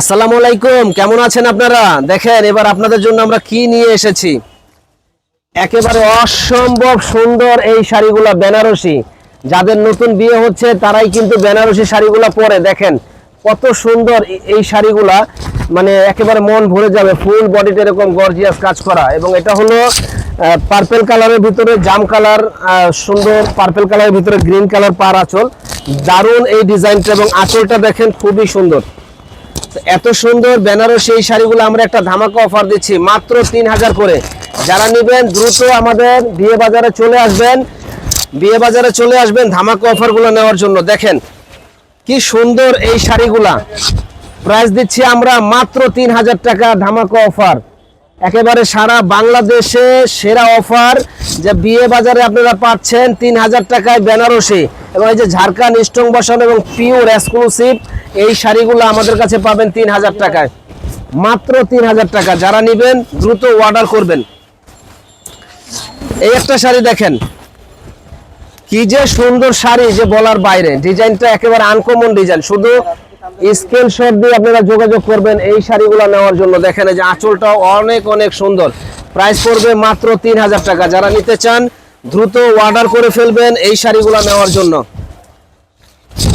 আসসালামু আলাইকুম, কেমন আছেন আপনারা? দেখেন, এবার আপনাদের জন্য আমরা কি নিয়ে এসেছি? একেবারে অসম্ভব সুন্দর এই শাড়িগুলা বেনারসি। যাদের নতুন বিয়ে হচ্ছে, তারাই কিন্তু বেনারসি শাড়িগুলা পরে। দেখেন, কত সুন্দর এই শাড়িগুলা। মানে একেবারে মন ভরে যাবে, ফুল বডিতে এরকম গর্জিয়াস কাজ করা। এবং এটা হলো পার্পেল কালারের ভিতরে জাম কালার সুন্দর পার্পেল কালারের ভিতরে গ্রিন কালার পার আঁচল। দারুণ এই ডিজাইনটা এবং আঁচলটা দেখেন খুবই সুন্দর। এত সুন্দর বেনারসি এই শাড়িগুলো আমরা একটা ধামাকা অফার দিচ্ছি, মাত্র তিন হাজার করে। যারা নেবেন, দ্রুত আমাদের বিয়ে বাজারে চলে আসবেন। বিয়ে বাজারে চলে আসবেন ধামাকা অফারগুলো নেওয়ার জন্য। দেখেন, কি সুন্দর এই শাড়িগুলা। প্রাইস দিচ্ছি আমরা মাত্র তিন হাজার টাকা ধামাকা অফার একেবারে সারা বাংলাদেশে সেরা অফার যে বিয়ে বাজারে আপনারা পাচ্ছেন তিন হাজার টাকায় বেনারসি। এবং এই যে ঝাড়খান্ড স্ট্রং বসানো এবং পিওর এক্সক্লুসিভ, এই শাড়িগুলো আমাদের কাছে পাবেন তিন হাজার টাকায়। মাত্র তিন হাজার টাকা। যারা নেবেন, দ্রুত অর্ডার করবেন। এই একটা শাড়ি দেখেন। কি যে সুন্দর শাড়ি যে বলার বাইরে। ডিজাইনটা একেবারে আনকমন ডিজাইন শুধু স্কেল স্ক্রিনশট দিয়ে আপনারা যোগাযোগ করবেন এই শাড়িগুলো নেওয়ার জন্য। দেখেন এই যে আঁচলটাও অনেক অনেক সুন্দর। প্রাইস পড়বে মাত্র তিন হাজার টাকা। যারা নিতে চান দ্রুত অর্ডার করে ফেলবেন এই শাড়িগুলো নেওয়ার জন্য।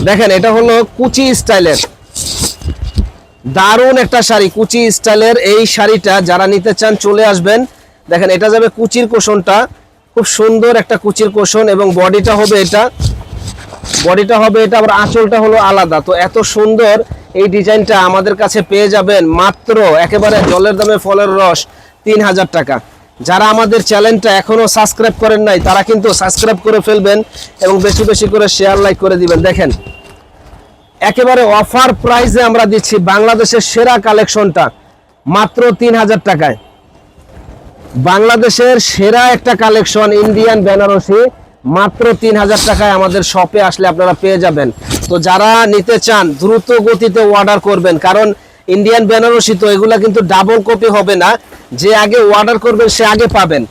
দেখেন, এটা হলো কুচি স্টাইলের। দারুণ একটা শাড়ি, কুচি স্টাইলের এই শাড়িটা যারা নিতে চান চলে আসবেন। দেখেন, এটা যাবে কুচির কোষণটা। খুব সুন্দর একটা কুচির কোষণ এবং বডিটা হবে এটা। বডিটা হবে এটা, আবার আঁচলটা হলো আলাদা। তো এত সুন্দর এই ডিজাইনটা আমাদের কাছে পেয়ে যাবেন মাত্র একেবারে জলের দামে ফলের রস তিন হাজার টাকা। যারা আমাদের চ্যানেলটা এখনও সাবস্ক্রাইব করেন নাই, তারা কিন্তু সাবস্ক্রাইব করে ফেলবেন এবং বেশি বেশি করে শেয়ার লাইক করে দিবেন। দেখেন, একেবারে অফার প্রাইসে আমরা দিচ্ছি বাংলাদেশের সেরা কালেকশনটা মাত্র তিন হাজার টাকায়। বাংলাদেশের সেরা একটা কালেকশন ইন্ডিয়ান বেনারসি মাত্র তিন হাজার টাকায় আমাদের শপে আসলে আপনারা পেয়ে যাবেন। তো যারা নিতে চান, দ্রুত গতিতে অর্ডার করবেন, কারণ ইন্ডিয়ান বেনারসি তো এগুলো কিন্তু ডাবল কপি হবে না। যে আগে অর্ডার করবেন সে আগে পাবেন।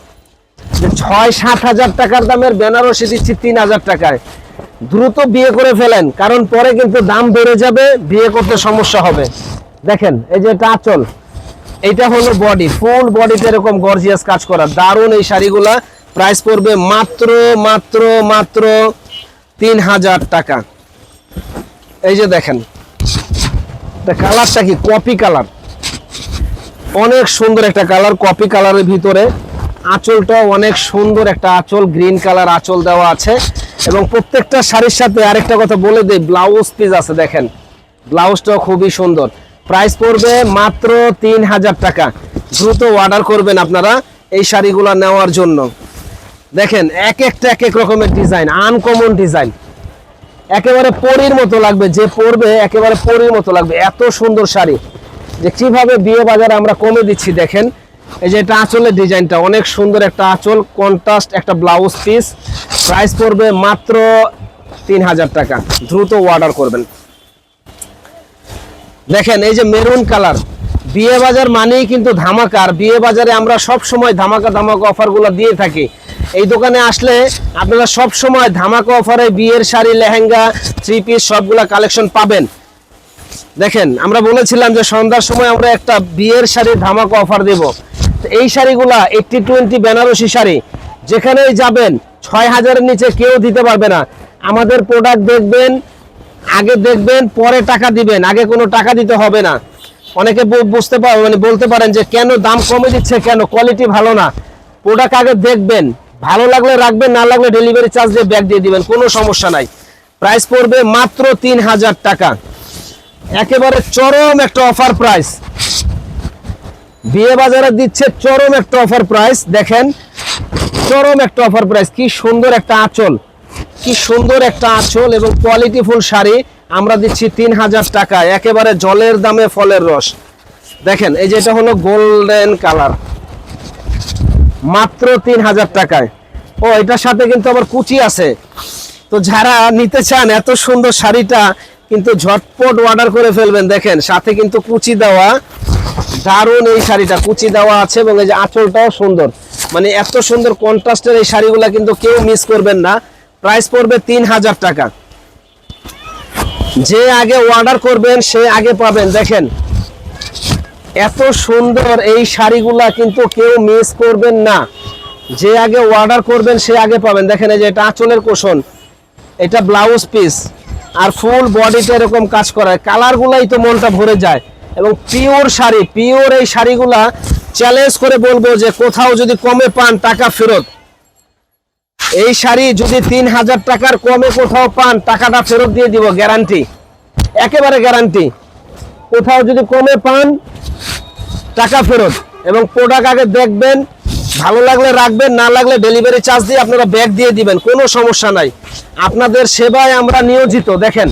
ছয় সাত হাজার টাকার দামের বেনারসি দিচ্ছি তিন হাজার টাকায়। দ্রুত বিয়ে করে ফেলেন, কারণ পরে কিন্তু দাম বেড়ে যাবে, বিয়ে করতে সমস্যা হবে। দেখেন, এই যে এটা আঁচল, এইটা হলো বডি ফুল বডিতে এরকম গর্জিয়াস কাজ করা। দারুণ এই শাড়িগুলা প্রাইস পড়বে মাত্র মাত্র মাত্র তিন হাজার টাকা। এই যে দেখেন কালারটা কি? Coffee colour. অনেক সুন্দর একটা কালার, কপি কালারের ভিতরে। আঁচলটা অনেক সুন্দর একটা আঁচল, গ্রিন কালার আঁচল দেওয়া আছে। এবং প্রত্যেকটা শাড়ির সাথে আরেকটা কথা বলে দিই, ব্লাউজ পিস আছে, দেখেন। ব্লাউজটাও খুবই সুন্দর। প্রাইস পড়বে মাত্র তিন হাজার টাকা। দ্রুত অর্ডার করবেন আপনারা এই শাড়িগুলো নেওয়ার জন্য। দেখেন, এক একটা এক এক রকমের ডিজাইন, আনকমন ডিজাইন। একেবারে পরীর মতো লাগবে, যে পরবে একেবারে পরীর মতো লাগবে। এত সুন্দর শাড়ি। যে কীভাবে বিয়ে বাজারে আমরা কমে দিচ্ছি, দেখেন। এই যে এটা আঁচলের ডিজাইনটা, অনেক সুন্দর একটা আঁচল কন্ট্রাস্ট একটা ব্লাউজ পিস প্রাইস পড়বে মাত্র তিন হাজার টাকা। দ্রুত অর্ডার করবেন। দেখেন, এই যে মেরুন কালার বিয়ে বাজার মানেই কিন্তু ধামাকার বিয়ে বাজারে আমরা সব সময় ধামাকা ধামাকা অফারগুলো দিয়ে থাকি। এই দোকানে আসলে আপনারা সব সময় ধামাকা অফারে বিয়ের শাড়ি, লেহেঙ্গা থ্রি পিস সবগুলা কালেকশন পাবেন। দেখেন, আমরা বলেছিলাম যে সন্ধ্যার সময় আমরা একটা বিয়ের শাড়ির ধামাকা অফার দেব। এই শাড়িগুলা এইটটি টোয়েন্টি বেনারসি শাড়ি, যেখানেই যাবেন ছয় হাজারের নিচে কেউ দিতে পারবে না। আমাদের প্রোডাক্ট দেখবেন, আগে দেখবেন, পরে টাকা দিবেন। আগে কোনো টাকা দিতে হবে না। অনেকে বুঝতে পার মানে বলতে পারেন যে কেন দাম কমে দিচ্ছে, কেন কোয়ালিটি ভালো না। প্রোডাক্ট আগে দেখবেন। ভালো লাগলে রাখবেন, না লাগলে ডেলিভারি চার্জ দিয়ে ব্যাগ দিয়ে দিবেন, কোনো সমস্যা নাই। প্রাইস পড়বে মাত্র তিন হাজার টাকা। একেবারে চরম একটা অফার প্রাইস বিয়ে বাজারে দিচ্ছে চরম একটা অফার প্রাইস দেখেন, চরম একটা অফার প্রাইস কি সুন্দর একটা আঁচল, কি সুন্দর একটা আঁচল এবং কোয়ালিটি ফুল শাড়ি আমরা দিচ্ছি তিন হাজার টাকা একেবারে জলের দামে ফলের রস। দেখেন, এই যে এটা হলো গোল্ডেন কালার মাত্র তিন হাজার টাকায়। ও, এটার সাথে কিন্তু আবার কুচি আছে। তো যারা নিতে চান এত সুন্দর শাড়িটা কিন্তু ঝটপট অর্ডার করে ফেলবেন, দেখেন, সাথে কিন্তু কুচি দেওয়া। দারুণ এই শাড়িটা, কুচি দেওয়া আছে এবং এই যে আঁচলটাও সুন্দর। মানে এত সুন্দর কন্ট্রাস্টের এই শাড়িগুলো কিন্তু কেউ মিস করবেন না। প্রাইস পড়বে তিন হাজার টাকা। যে আগে অর্ডার করবেন, সে আগে পাবেন। দেখেন এত সুন্দর এই শাড়িগুলা কিন্তু কেউ মিস করবেন না। যে আগে অর্ডার করবেন, সে আগে পাবেন। দেখেন এই যে এটা আঁচলের কোষণ এটা ব্লাউজ পিস আর ফুল বডিতে এরকম কাজ করা কালারগুলাই তো মনটা ভরে যায়। এবং পিওর শাড়ি পিওর এই শাড়িগুলা চ্যালেঞ্জ করে বলব যে কোথাও যদি কমে পান, টাকা ফেরত। এই শাড়ি যদি তিন হাজার টাকার কমে কোথাও পান, টাকাটা ফেরত দিয়ে দিব গ্যারান্টি একেবারে গ্যারান্টি কোথাও যদি কমে পান, টাকা ফেরত। এবং প্রোডাক্ট আগে দেখবেন, ভালো লাগলে রাখবেন, না লাগলে ডেলিভারি চার্জ দিয়ে আপনারা ব্যাগ দিয়ে দিবেন, কোনো সমস্যা নাই। আপনাদের সেবায় আমরা নিয়োজিত, দেখেন।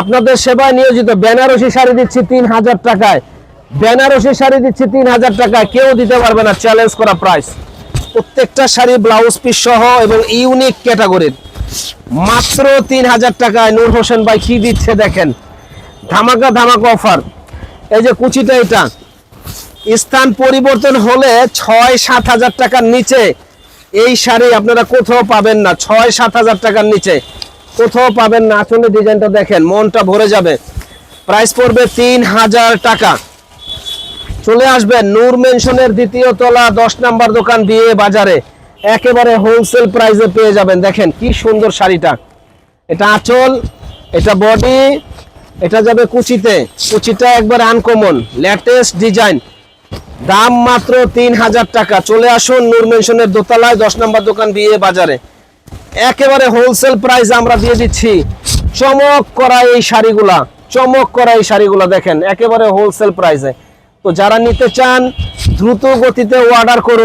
আপনাদের সেবায় নিয়োজিত, বেনারসি শাড়ি দিচ্ছি তিন হাজার টাকায়। বেনারসি শাড়ি দিচ্ছি তিন হাজার টাকায়, কেউ দিতে পারবে না চ্যালেঞ্জ করা প্রাইস প্রত্যেকটা শাড়ি ব্লাউজ পিস সহ এবং ইউনিক ক্যাটাগরির মাত্র তিন হাজার টাকায়, নূর হোসেন ভাই কি দিচ্ছে দেখেন। ধামাকা ধামাকা অফার। এই যে কুচিটা এটা। স্থান পরিবর্তন হলে ছয় সাত হাজার টাকার নিচে এই শাড়ি আপনারা কোথাও পাবেন না। ছয় সাত হাজার টাকার নিচে। কোথাও পাবেন না। আসলে ডিজাইনটা দেখেন, মনটা ভরে যাবে। প্রাইস পড়বে তিন হাজার টাকা। চলে আসবেন নূর মেনশনের দ্বিতীয় তলা, দশ নাম্বার দোকান বিয়ে বাজারে। একেবারে হোলসেল প্রাইসে পেয়ে যাবেন। দেখেন কি সুন্দর শাড়িটা। এটা আঁচল, এটা বডি এটা যাবে কুচিতে। কুচিটা একবার আনকমন লেটেস্ট ডিজাইন দাম মাত্র তিন হাজার টাকা। চলে আসুন নূর মেনশনের দোতলায়, দশ নম্বর দোকান বিয়ে বাজারে। একেবারে হোলসেল প্রাইস আমরা দিয়ে দিচ্ছি। চমক করা এই শাড়িগুলা, চমক করা এই শাড়িগুলা দেখেন, একেবারে হোলসেল প্রাইসে তো যারা নিতে চান, দ্রুত গতিতে অর্ডার করুন।